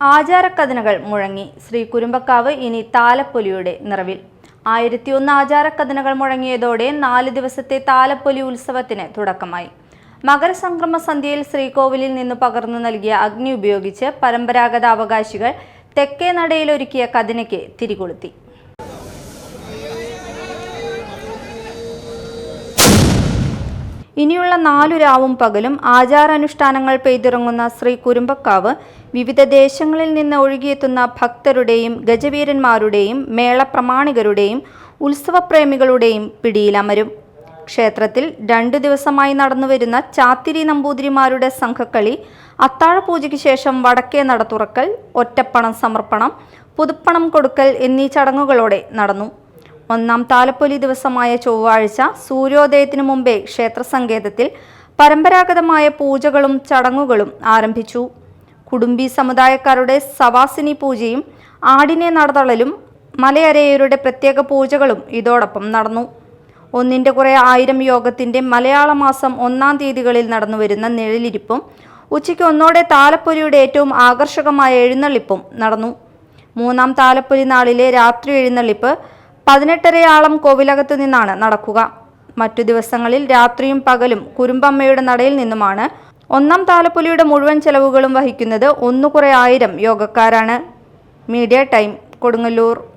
ആചാരക്കഥനകൾ മുഴങ്ങി ശ്രീ കുരുമ്പക്കാവ് ഇനി താലപ്പൊലിയുടെ നിറവിൽ. ആയിരത്തിയൊന്ന് ആചാരക്കഥനകൾ മുഴങ്ങിയതോടെ നാല് ദിവസത്തെ താലപ്പൊലി ഉത്സവത്തിന് തുടക്കമായി. മകരസംക്രമ സന്ധ്യയിൽ ശ്രീകോവിലിൽ നിന്ന് പകർന്നു നൽകിയ അഗ്നി ഉപയോഗിച്ച് പരമ്പരാഗത അവകാശികൾ തെക്കേ നടയിലൊരുക്കിയ കഥനയ്ക്ക് തിരികൊളുത്തി. ഇനിയുള്ള നാലു രാവും പകലും ആചാരാനുഷ്ഠാനങ്ങൾ പെയ്തിറങ്ങുന്ന ശ്രീ കുരുമ്പക്കാവ് വിവിധ ദേശങ്ങളിൽ നിന്ന് ഒഴുകിയെത്തുന്ന ഭക്തരുടെയും ഗജവീരന്മാരുടെയും മേളപ്രമാണികരുടെയും ഉത്സവപ്രേമികളുടെയും പിടിയിലമരും. ക്ഷേത്രത്തിൽ രണ്ടു ദിവസമായി നടന്നുവരുന്ന ചാത്തിരി നമ്പൂതിരിമാരുടെ സംഘക്കളി അത്താഴപൂജയ്ക്ക് ശേഷം വടക്കേ നട തുറക്കൽ ഒറ്റപ്പണം സമർപ്പണം പുതുപ്പണം കൊടുക്കൽ എന്നീ ചടങ്ങുകളോടെ നടന്നു. ഒന്നാം താലപ്പൊലി ദിവസമായ ചൊവ്വാഴ്ച സൂര്യോദയത്തിനു മുമ്പേ ക്ഷേത്രസങ്കേതത്തിൽ പരമ്പരാഗതമായ പൂജകളും ചടങ്ങുകളും ആരംഭിച്ചു. കുടുംബി സമുദായക്കാരുടെ സവാസിനി പൂജയും ആടിനെ നടതളലും മലയരയരുടെ പ്രത്യേക പൂജകളും ഇതോടൊപ്പം നടന്നു. ഒന്നിന്റെ കുറേ ആയിരം യോഗത്തിന്റെ മലയാള മാസം ഒന്നാം തീയതികളിൽ നടന്നുവരുന്ന നിഴലിരിപ്പും ഉച്ചയ്ക്ക് ഒന്നോടെ താലപ്പൊലിയുടെ ഏറ്റവും ആകർഷകമായ എഴുന്നള്ളിപ്പും നടന്നു. മൂന്നാം താലപ്പൊലി നാളിലെ രാത്രി എഴുന്നള്ളിപ്പ് പതിനെട്ടരയാളം കോവിലകത്തു നിന്നാണ് നടക്കുക. മറ്റു ദിവസങ്ങളിൽ രാത്രിയും പകലും കുരുമ്പമ്മയുടെ നടയിൽ നിന്നുമാണ്. ഒന്നാം താലപ്പൊലിയുടെ മുഴുവൻ ചെലവുകളും വഹിക്കുന്നത് ഒന്നു കുറേ ആയിരം യോഗക്കാരാണ്. Media time Kodungallur.